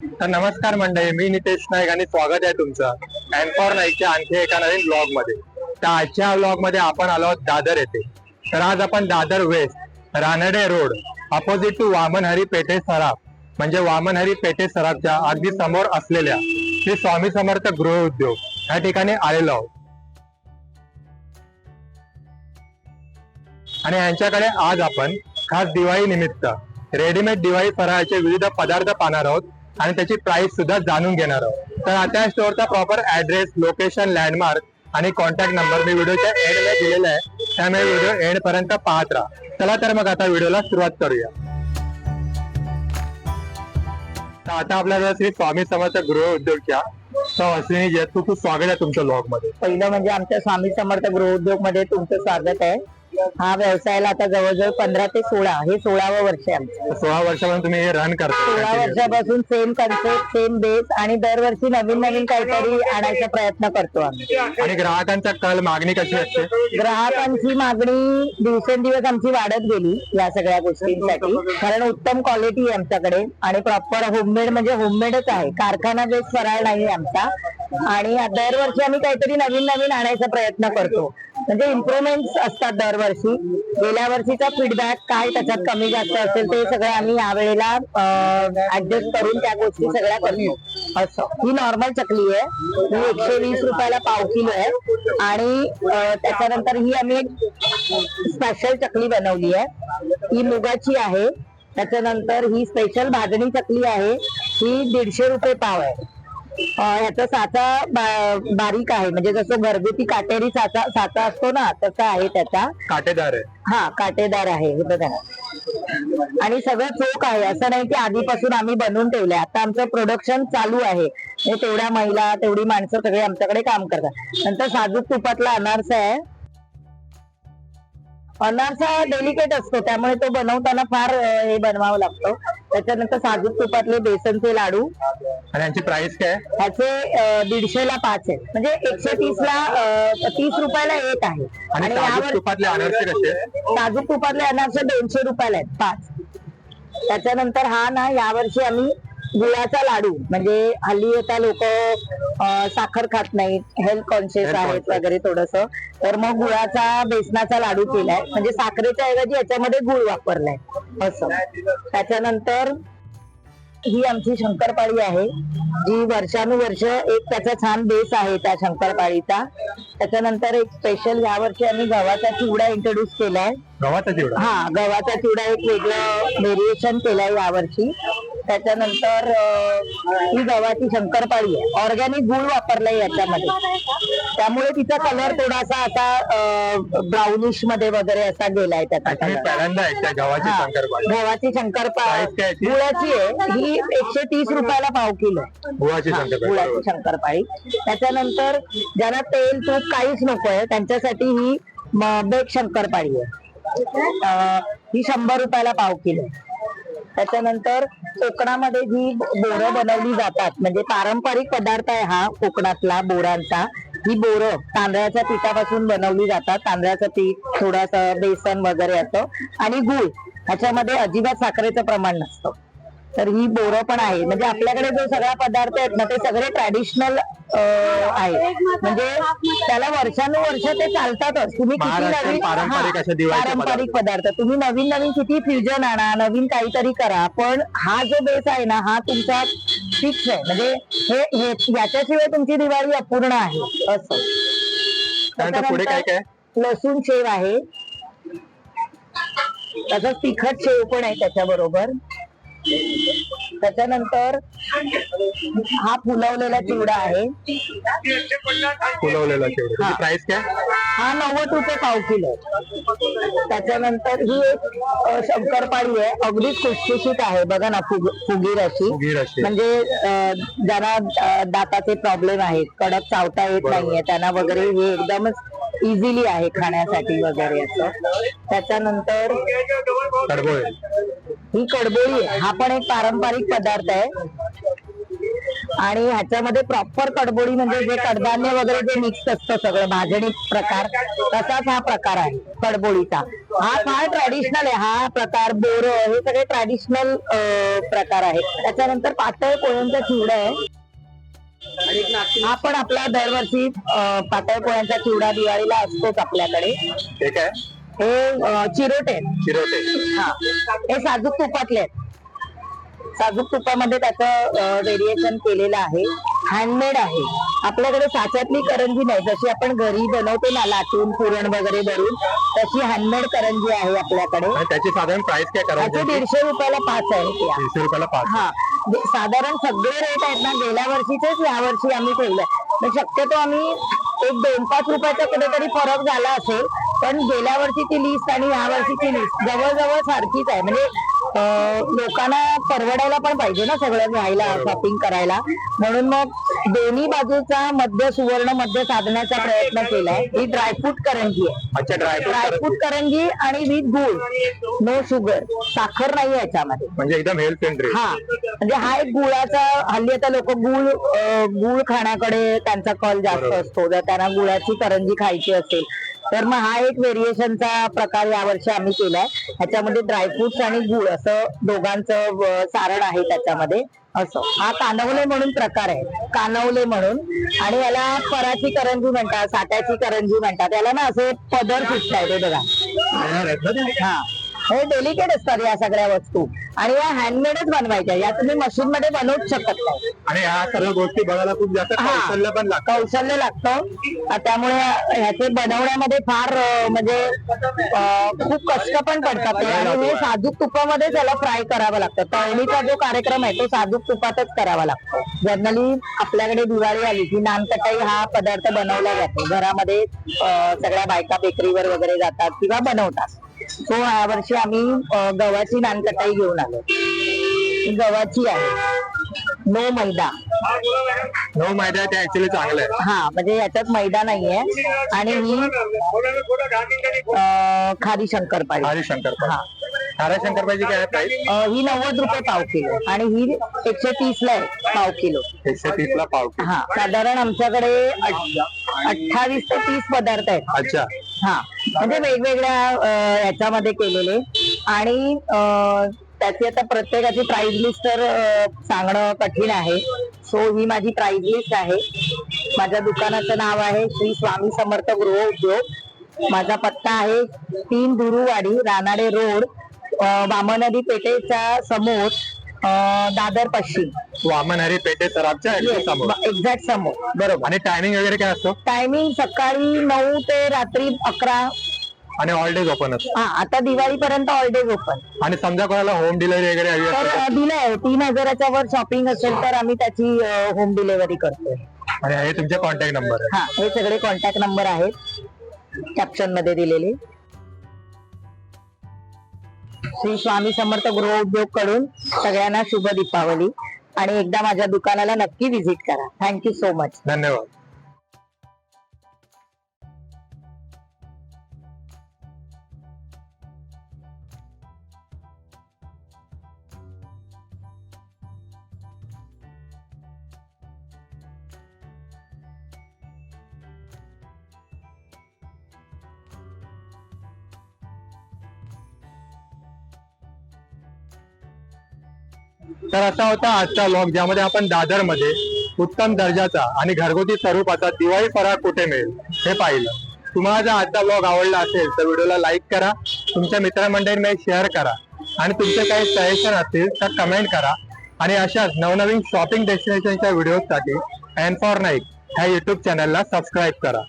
तर नमस्कार मंडळी मी नितेश नाईक आणि स्वागत आहे तुमचं. अँकॉर नाईकच्या आणखी एका नवीन ब्लॉगमध्ये तर आजच्या ब्लॉगमध्ये आपण आलो आहोत दादर येथे. तर आज आपण Dadar west Ranade road opposite to Vamanhari Pethe Saraf म्हणजे वामनहरी पेठे सराफच्या अगदी समोर असलेल्या श्री स्वामी समर्थ गृह उद्योग या ठिकाणी आलेलो आहोत. आणि यांच्याकडे आज आपण खास दिवाळी निमित्त रेडीमेड दिवाळी फराळाचे विविध पदार्थ पाहणार आहोत. आणि त्याची प्राइस सुद्धा जाणून घेणार आहोत. तर आता या स्टोअरचा प्रॉपर ऍड्रेस लोकेशन लँडमार्क आणि कॉन्टॅक्ट नंबर मी व्हिडिओच्या एंडला दिलेला आहे. त्यामुळे व्हिडिओ एंड पर्यंत पाहत राहा. चला तर मग आता व्हिडिओला सुरुवात करूया. तर आता आपल्याला श्री स्वामी समर्थ गृह उद्योगच्या सौ अश्विनी जी खूप खूप स्वागत आहे तुमच्या ब्लॉगमध्ये. पहिलं म्हणजे आमच्या स्वामी समर्थ गृह उद्योगमध्ये तुमचं स्वागत आहे. हा व्यवसायाला आता जवळजवळ पंधरा ते सोळा हे सोळावं वर्ष आहे आमचं. सोळा वर्षापासून तुम्ही हे रन सोळा करता वर्षापासून सेम कन्सेप्ट सेम बेस आणि दरवर्षी नवीन नवीन काहीतरी आणायचा प्रयत्न करतो आम्ही. आणि ग्राहकांचा कल मागणी कशी असते? ग्राहकांची मागणी दिवसेंदिवस आमची वाढत गेली या सगळ्या गोष्टींसाठी. कारण उत्तम क्वालिटी आहे आमच्याकडे आणि प्रॉपर होममेड म्हणजे होममेडच आहे. कारखाना बेस फराळ नाही आमचा. आणि दरवर्षी आम्ही काहीतरी नवीन नवीन आणायचा प्रयत्न करतो. म्हणजे इम्प्रुव्हमेंट असतात दरवर्षी. गेल्या वर्षीचा फीडबॅक काय त्याच्यात कमी जास्त असेल ते सगळं आम्ही यावेळेला ऍडजस्ट करून त्या गोष्टी सगळ्या करतो असं. ही नॉर्मल चकली आहे. ही एकशे वीस रुपयाला पाव किलो आहे. आणि त्याच्यानंतर ही आम्ही स्पेशल चकली बनवली आहे. ही मुगाची आहे. त्याच्यानंतर ही स्पेशल भाजणी चकली आहे. ही दीडशे रुपये पाव आहे. ह्याचा साचा बा- बारीक आहे. म्हणजे जसं घरगुती काटेरी साचा साचा असतो ना तसा आहे त्याचा. काटेदार आहे. हा काटेदार आहे. हे बघा. आणि सगळं चोख आहे. असं नाही की आधीपासून आम्ही बनवून ठेवलंय. आता आमचं प्रोडक्शन चालू आहे. तेवढ्या महिला तेवढी माणसं सगळे आमच्याकडे काम करतात. नंतर साजूक तुपातला अनारसा आहे. अनारसा डेलिकेट असतो. त्यामुळे तो बनवताना फार अं, हे बनवावं लागतं. त्याच्यानंतर साजूक तुपातले बेसनचे लाडू आणि यांची प्राइस काय आहे? ह्याचे दीडशे ला पाच आहेत म्हणजे एकशे तीस ला अं, तीस रुपयाला एक आहे आणि तुपातले अनारसे कसे आहेत? काजू तुपातले अनारसे दोनशे रुपयाला आहेत पाच त्याच्यानंतर हा ना यावर्षी आम्ही गुळाचा लाडू. म्हणजे हल्ली आता लोक साखर खात नाहीत हेल्थ कॉन्शियस आहेत. वगैरे थोडस. तर मग गुळाचा बेसनाचा लाडू केलाय. म्हणजे साखरेच्या ऐवजी याच्यामध्ये गुळ वापरलाय. असं. त्याच्यानंतर ही आमची शंकरपाळी आहे जी वर्षानुवर्ष एक त्याचा छान बेस आहे त्या शंकरपाळीचा. त्याच्यानंतर एक स्पेशल यावर्षी आम्ही गव्हाचा चिवडा इंट्रोड्यूस केलाय. गव्हाचा चिवडा? हा गव्हाचा चिवडा एक वेगळं व्हेरिएशन केलंय यावर्षी त्याच्यानंतर ही गव्हाची शंकरपाळी आहे. ऑर्गॅनिक गुळ वापरलाय याच्यामध्ये. त्यामुळे तिचा कलर थोडासा असा ब्राउनिशमध्ये वगैरे असा गेलाय त्याचा पहिल्यांदा ऐकताय गव्हाची हा, शंकरपाळी? गव्हाची शंकरपाळी Price काय आहे ती? गुळाची आहे. ही एकशे तीस रुपयाला पाव किलो आहे. गुळाची हा, शंकरपाळी गुळाची. शंकरपाळी. त्याच्यानंतर ज्यांना तेल तूप काहीच नको आहे त्यांच्यासाठी ही म- बेक शंकरपाळी आहे. अं, ही शंभर रुपयाला पाव किलो आहे. त्याच्यानंतर कोकणामध्ये जी बोरं बनवली जातात म्हणजे पारंपरिक पदार्थ आहे हा कोकणातला बोरांचा. ही बोरं तांदळाच्या पिठापासून बनवली जातात. तांदळाचं पीठ थोडस बेसन वगैरे असतं आणि गुळ ह्याच्यामध्ये अजिबात साखरेचं प्रमाण नसतं. तर ही बोरं पण आहे म्हणजे आपल्याकडे जो सगळा पदार्थ आहेत ना ते सगळे ट्रॅडिशनल आहे म्हणजे त्याला वर्षानुवर्ष ते चालतातच. तुम्ही किती नवीन पारंपरिक अशा दिवाळीचे पारंपरिक पदार्थ. तुम्ही नवीन नवीन किती फ्युजन आणा नवीन काहीतरी करा. पण हा जो बेस आहे ना हा तुमचा फिक्स आहे. म्हणजे हे हे याच्याशिवाय तुमची दिवाळी अपूर्ण आहे. असं. त्यानंतर पुढे काय काय? लसूण शेव आहे. तसंच तिखट शेव पण आहे त्याच्याबरोबर. त्याच्यानंतर हा फुलवलेला चिवडा आहे. फुलवलेला चिवडा. हा. प्राइस काय? हा नव्वद रुपये पाव किलो. आहे. त्याच्यानंतर ही एक अ, शंकरपाळी आहे. अगदीच खुसखुशीत आहे. बघा ना फुग फुगीर अशी. फुगीर अशी. म्हणजे अ, ज्यांना अ, दाताचे प्रॉब्लेम आहेत कडक चावता येत बरोबर. नाहीये त्यांना वगैरे हे एकदमच इझिली आहे खाण्यासाठी वगैरे असं. त्याच्यानंतर कडबोळे. ही कडबोळी हा पण एक पारंपरिक पदार्थ आहे. आणि ह्याच्यामध्ये प्रॉपर कडबोळी म्हणजे जे कडधान्य वगैरे जे मिक्स असतं सगळं भाजणी प्रकार तसाच हा प्रकार आहे कडबोळीचा. हा फार ट्रॅडिशनल आहे हा प्रकार बोर हे सगळे ट्रॅडिशनल प्रकार आहेत. त्याच्यानंतर पातळ कोळ्यांचा चिवडा आहे. हा पण आपला दरवर्षी पातळ कोळ्यांचा चिवडा दिवाळीला असतोच आपल्याकडे. ठीक आहे. हे चिरोटे. आहेत. चिरोटे. हा. हे साजूक तुपातले आहेत. साजूक तुपामध्ये त्याचं व्हेरिएशन केलेलं आहे. हँडमेड आहे. आपल्याकडे साच्यातली करंजी नाही. जशी आपण घरी बनवतो ना लाटून पुरण वगैरे भरून तशी हँडमेड करंजी आहे आपल्याकडे. आणि त्याची साधारण प्राइस काय त्याचे करायची दीडशे रुपयाला पाच आहे. दीडशे रुपयाला पाच. हा. जे साधारण सगळे रेट आहेत ना गेल्या वर्षीचेच या वर्षी आम्ही ठेवलंय. तर शक्यतो आम्ही एक दोन पाच रुपयाचा कुठेतरी फरक झाला असेल पण गेल्या वर्षीची लिस्ट आणि या वर्षीची लिस्ट जवळजवळ सारखीच आहे. म्हणजे लोकांना परवडायला पण पाहिजे ना सगळं घ्यायला शॉपिंग करायला. म्हणून मग दोन्ही बाजूचा मध्य सुवर्ण मध्य साधण्याचा प्रयत्न केलाय ही ड्रायफ्रूट करंजी आहे. अच्छा ड्रायफ्रूट करंजी. आणि विथ गुळ. नो शुगर साखर नाही याच्यामध्ये. म्हणजे एकदम हेल्थ फ्रेंडली हा. म्हणजे हा एक गुळाचा हल्ली आता लोक गुळ गुळ खाण्याकडे त्यांचा कल जास्त. असतो. जर त्यांना गुळाची करंजी खायची असेल तर मग हा एक व्हेरिएशनचा प्रकार यावर्षी आम्ही केलाय. ह्याच्यामध्ये ड्रायफ्रुट्स आणि गुळ असं दोघांचं सारण आहे त्याच्यामध्ये. असं. हा कानवले म्हणून प्रकार आहे. कानवले म्हणून. आणि याला पराची करंजी म्हणतात साठ्याची करंजी म्हणतात. याला ना असे पदर फुटतायत हे बघा. हा. हे डेलिकेट असतात या सगळ्या वस्तू. आणि या हँडमेडच बनवायच्या. या तुम्ही मशीन मध्ये बनवूच शकत नाही. आणि ह्या सर्व गोष्टी बघायला खूप जास्त हा. कौशल्य पण लागतं. कौशल्य लागतं. अ, त्यामुळे ह्याचे बनवण्यामध्ये फार अ, म्हणजे अ, खूप कष्ट पण पडतात. ते. आणि हे साजूक तुपामध्येच याला फ्राय करावं लागतं. तळणीचा जो कार्यक्रम आहे तो साजूक तुपातच करावा लागतो. जनरली आपल्याकडे दिवाळी आली की नानकटाई हा पदार्थ बनवला जातो. घरामध्ये अ, सगळ्या बायका बेकरीवर वगैरे जातात किंवा बनवतात. सो या वर्षी आम्ही गव्हाची नानकटाई घेऊन आलो. ही गव्हाची आहे. नो मैदा. नो आहे ते ऍक्च्युली चांगलं आहे. हा म्हणजे याच्यात मैदा नाहीये. आणि ही अं, खारी शंकरपाळी. हरी शंकर हा. हरा शंकरपाईची काय प्राइस अं, ही नव्वद रुपये पाव किलो. आणि ही एकशे तीस ला आहे पाव किलो. एकशे तीस ला पाव किलो. हा साधारण आमच्याकडे अठ्ठावीस ते तीस पदार्थ आहेत. अच्छा. हा. म्हणजे वेगवेगळ्या अं, याच्यामध्ये केलेले. आणि अं, त्याची आता प्रत्येकाची प्राइस लिस्ट तर अं, सांगणं कठीण आहे. सो ही माझी प्राइस लिस्ट आहे. माझ्या दुकानाचं नाव आहे श्री स्वामी समर्थ गृह उद्योग. माझा पत्ता आहे तीन दुरुवाडी रानाडे रोड अं, वामनदी पेठेच्या समोर दादर पश्चिम. वामन हरी पेठे सराबच्या समोर. एक्झॅक्ट समोर. बरोबर. आणि टायमिंग वगैरे काय असतो? टायमिंग सकाळी नऊ ते रात्री अकरा. आणि ऑल डेज ओपन असतो. हा आता दिवाळीपर्यंत ऑलडेज ओपन आणि समजा कोणाला होम डिलिव्हरी वगैरे हवी तर असेल अ, दिलंय तीन हजाराच्या वर शॉपिंग असेल तर आम्ही त्याची होम डिलिव्हरी करतोय. आणि हे तुमचे कॉन्टॅक्ट नंबर हा हे सगळे कॉन्टॅक्ट नंबर आहेत. कॅप्शनमध्ये दिलेले. श्री स्वामी समर्थ गृह उद्योगकडून सगळ्यांना शुभ दीपावली. आणि एकदा माझ्या दुकानाला नक्की व्हिजिट करा. थँक्यू सो मच धन्यवाद. तर असा होता आजचा लॉग ज्यामध्ये आपण दादरमध्ये उत्तम दर्जाचा आणि घरगुती स्वरूपाचा दिवाळी फराळ कुठे मिळेल हे पाहिलं. तुम्हाला जर आजचा ब्लॉग आवडला असेल तर व्हिडिओला लाईक करा तुमच्या मित्रमंडळींमध्ये शेअर करा आणि तुमचे काही सजेशन असतील तर कमेंट करा. आणि अशाच नवनवीन शॉपिंग डेस्टिनेशनच्या व्हिडिओसाठी अँड फॉर नाईक ह्या युट्यूब चॅनलला सबस्क्राईब करा.